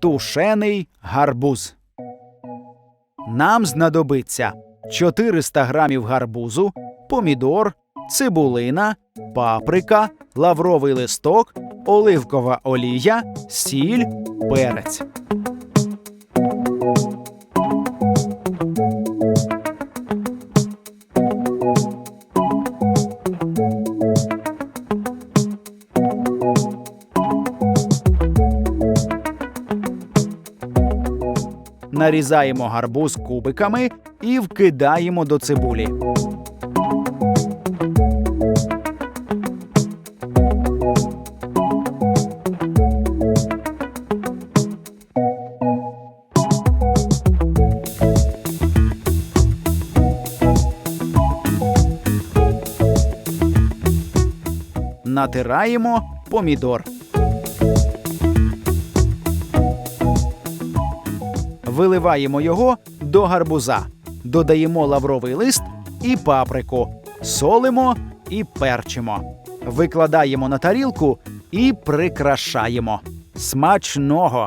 тушений гарбуз. Нам знадобиться 400 грамів гарбузу, помідор, цибулина, паприка, лавровий листок, оливкова олія, сіль, перець. Нарізаємо гарбуз кубиками і вкидаємо до цибулі. Натираємо помідор. Виливаємо його до гарбуза, додаємо лавровий лист і паприку, солимо і перчимо. Викладаємо на тарілку і прикрашаємо. Смачного!